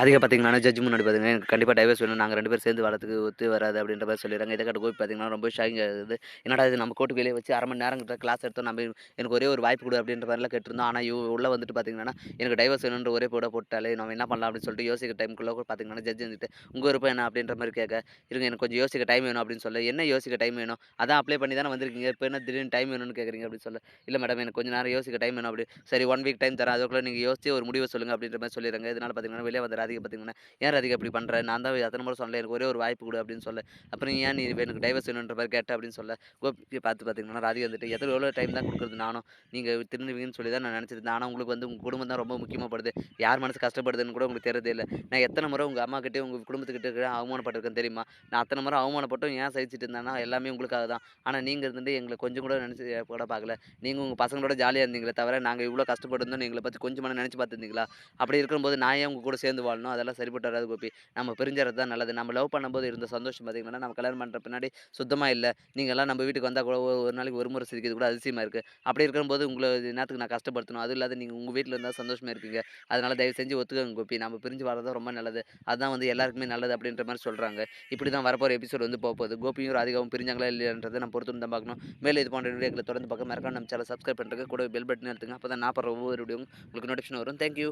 ராதிகா பார்த்தீங்கன்னா ஜட்ஜ் முன்னாடி பார்த்தீங்கன்னா எனக்கு கண்டிப்பாக டைவர்ஸ் வேணும். நாங்கள் ரெண்டு பேரும் சேர்ந்து வரதுக்கு ஒத்து வராது அப்படின்ற மாதிரி சொல்லிடுறாங்க. இதை கட்டு கோபி பார்த்தீங்கன்னா ரொம்ப ஷாக்கிங் ஆகுது என்னடா இது நம்ம கோட்டு வெளியே வச்சு அரை மணி நேரம் கிட்ட கிளாஸ் எடுத்தோம். நம்ம எனக்கு ஒரே ஒரு வாய்ப்பு கொடு அப்படின்ற மாதிரிலாம் கேட்டிருந்தோம். ஆனால் இவ உள்ளே வந்துட்டு பார்த்தீங்கன்னா எனக்கு டைவர்ஸ் வேணுன்ற ஒரே போட போட்டாலே நம்ம என்ன பண்ணலாம் அப்படின்னு சொல்லிட்டு யோசிக்கிற கூட பார்த்தீங்கன்னா ஜட்ஜ் வந்துட்டு உங்கள் விருப்பம் என்ன? அப்படின்ற மாதிரி கேட்க இருங்க எனக்கு கொஞ்சம் யோசிக்க டைம் வேணும் அப்படின்னு சொல்ல. என்ன யோசிக்க டைம் வேணும்? அதான் அப்ளை பண்ணி தானே வந்திருக்கீங்க. இப்போ என்ன திடீர்னு டைம் வேணும்னு கேட்குறீங்க அப்படின்னு சொல்ல. இல்லை மேடம் எனக்கு கொஞ்சம் நேரம் யோசிக்க டைம் வேணும் அப்படி. சரி ஒன் வீக் டைம் தரேன். அதுக்குள்ளே நீங்கள் யோசிச்சு ஒரு முடிவை சொல்லுங்கள் அப்படின்ற மாதிரி சொல்லிடுறாங்க. இதனால் பார்த்தீங்கன்னா வெளியே வந்து ராதிகா பார்த்தீங்கன்னா ஏன் ராதிகா இப்படி பண்ணுற நான் தான் அத்தனை முறை சொல்லலை எனக்கு ஒரே ஒரு வாய்ப்பு கொடு அப்படின்னு சொல்ல. அப்புறம் ஏன் நீ எனக்கு டைவர்ஸ் வேணுன்ற மாதிரி கேட்ட அப்படின்னு சொல்ல. கோபி பார்த்து பார்த்தீங்கன்னா ராதிகா வந்துட்டு எத்தனை எவ்வளோ டைம் தான் கொடுக்குறது நானும்? நீங்கள் திருந்துவீங்கன்னு சொல்லி தான் நான் நினச்சிருந்தேன். ஆனால் உங்களுக்கு வந்து உங்கள் குடும்பம் தான் ரொம்ப முக்கியமாகப்படுது யார் மனசு கஷ்டப்படுதுன்னு கூட உங்களுக்கு தெரியதே இல்லை. நான் எத்தனை முறை உங்கள் அம்மா கிட்டே உங்கள் குடும்பத்துக்கிட்ட இருக்கிற அவமானப்பட்டிருக்கேன் தெரியுமா? நான் அத்தனை முறை அவமானப்பட்டும் ஏன் சகிச்சிட்டு இருந்தேன்னா எல்லாமே உங்களுக்காக தான். ஆனால் நீங்கள் இருந்துட்டு எங்களை கொஞ்சம் கூட நினச்சி கூட பார்க்கல. நீங்கள் உங்கள் பசங்களோட ஜாலியாக இருந்தீங்களே தவிர நாங்கள் இவ்வளோ கஷ்டப்பட்டிருந்தோம் எங்களை பற்றி கொஞ்சமாக நினச்சி பார்த்துருந்தீங்களா? அப்படி இருக்கும்போது நான் ஏன் உங்கள் கூட சேர்ந்து வாழணும்? அதெல்லாம் சரிப்பட்டு வராது கோபி. நம்ம பிரிஞ்சறது தான் நல்லது. நம்ம லவ் பண்ணும்போது இருந்த சந்தோஷம் பார்த்தீங்கன்னா நம்ம கல்யாணம் பண்ணுற பின்னாடி சுத்தமாக இல்லை. நீங்கள்லாம் நம்ம வீட்டுக்கு வந்தால் கூட ஒரு ஒரு நாளைக்கு ஒரு முறை சிரிக்கிறது கூட அதிசயமாக இருக்குது அப்படி இருக்கும்போது உங்களை நேரத்துக்கு நான் கஷ்டப்படுத்தணும். அதுவும் இல்லாத நீங்கள் உங்கள் வீட்டில் இருந்தால் சந்தோஷமாக இருக்கீங்க அதனால் தயவு செஞ்சு ஒத்துக்கங்க கோபி. நம்ம பிரிஞ்சு வரதான் ரொம்ப நல்லது. அதுதான் வந்து எல்லாருக்குமே நல்லது அப்படின்ற மாதிரி சொல்கிறாங்க இப்படி தான் வரப்போகிற எபிசோட் வந்து போக போகுது. கோபியும் ராதிகாவும் பிரிஞ்சாங்களா இல்லைன்றதை நம்ம பொறுத்து தான் பார்க்கணும் மேலே இது போன்ற வீடியோக்களை தொடர்ந்து பார்க்க மறக்காம நம்ம சேனல் சப்ஸ்கிரைப் பண்ணுறதுக்கு கூட பெல் பட்டன் எடுத்துங்க. அப்போ தான் நான் போடுற ஒவ்வொரு வீடியோ உங்களுக்கு நோட்டிஃபிகேஷன் வரும். தேங்க்யூ